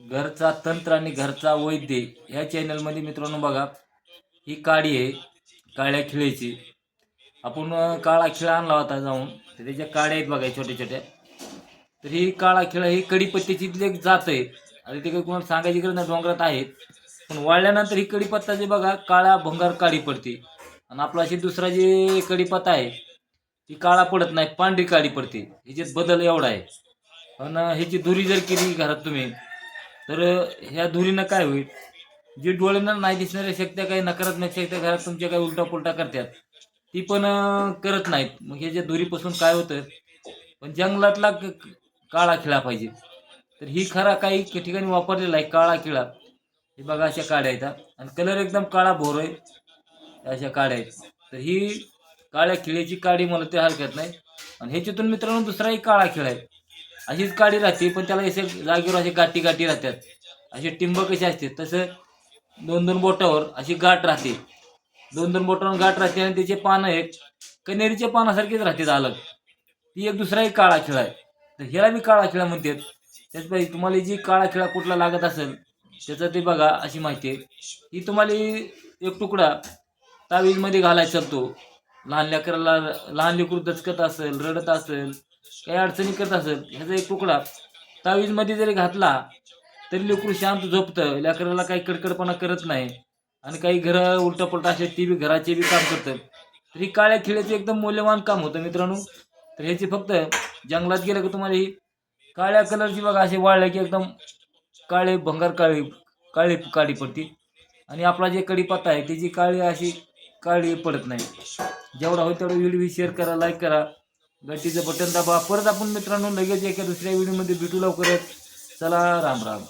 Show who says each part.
Speaker 1: घरचा तंत्र आणि घरचा वैद्य ह्या चॅनलमध्ये मित्रांनो बघा ही काडी आहे काळ्या खिळीची. आपण काळा खिळा आणला होता जाऊन तर त्याच्या काड्या आहेत बघा छोट्या छोट्या. तर ही काळा खिळा ही कडीपत्त्याची एक जात आहे. आणि ते काही कोणाला सांगायची गरज नाही डोंगरात आहेत पण वाळल्यानंतर ही कडीपत्ता जे बघा काळा भंगार काळी पडते. आणि आपला अशी दुसरा जे कडीपत्ता आहे ती काळा पडत नाही पांढरी काळी पडते. ह्याच्यात बदल एवढा आहे. आणि ह्याची धुरी जर केली घरात तुम्ही तर ह्या धुरीनं काय होईल? जे डोळ्यांना नाही दिसणाऱ्या शक्त्या काही नकारात्मक शक्त्या घरात तुमच्या काही उलटा पुलटा करतात. ती पण करत नाहीत. मग ह्याच्या धुरीपासून काय होतं? पण जंगलातला काळा खिळा पाहिजे. तर ही खरा काही ठिकाणी वापरलेला आहे काळा खिळा. हे बघा अशा काड्या आहेत आणि कलर एकदम काळा भोर आहे. अशा काड्या आहेत. तर ही काळ्या खिळ्याची काडी मला ते हरकत नाही. आणि ह्याच्यातून मित्रांनो दुसराही काळा खिळा आहे. अशीच काडी राहते पण त्याला असे जागेवर असे गाठी गाठी राहतात. असे टिंब कसे असते तसं दोन दोन बोटावर अशी गाठ राहते. दोन दोन बोटावर गाठ राहते आणि त्याचे पानं एक कनेरीच्या पानासारखेच राहतात अलग. ती एक दुसराही काळा खेळ आहे. तर ह्याला मी काळा खेळा म्हणतात. त्याच तुम्हाला जी काळा खेळा कुठला लागत असेल त्याचं ते बघा अशी माहिती आहे. ही तुम्हाला एक तुकडा तावीजमध्ये घालायचा तो. लहान लेकराला लहान लेकरू दचकत असेल रडत असेल काही अडचणी करत असेल ह्याचा एक तुकडा. तावीजमध्ये जरी घातला तरी लेकरू शांत झोपतं. लेकराला काही कडकडपणा करत नाही. आणि काही घरं उलटापलटा असे ती बी घराचे बी काम करतात. तर ही काळ्या खिळ्याचं एकदम मौल्यवान काम होतं मित्रांनो. तर ह्याची फक्त जंगलात गेलं की तुम्हाला ही? काळ्या कलरची बघा असे वाळले की एकदम काळे भंगार काळी काळी काळी पडते आणि आपला जे कढीपत्ता आहे त्याची काळी अशी काळी पडत नाही. जेवढा होईल तेवढा व्हिडिओ शेअर करा लाईक करा. घंटीचं बटन दाबा. परत आपण मित्रांनो लगेच एका दुसऱ्या व्हिडिओमध्ये भेटू लवकरच. चला राम राम.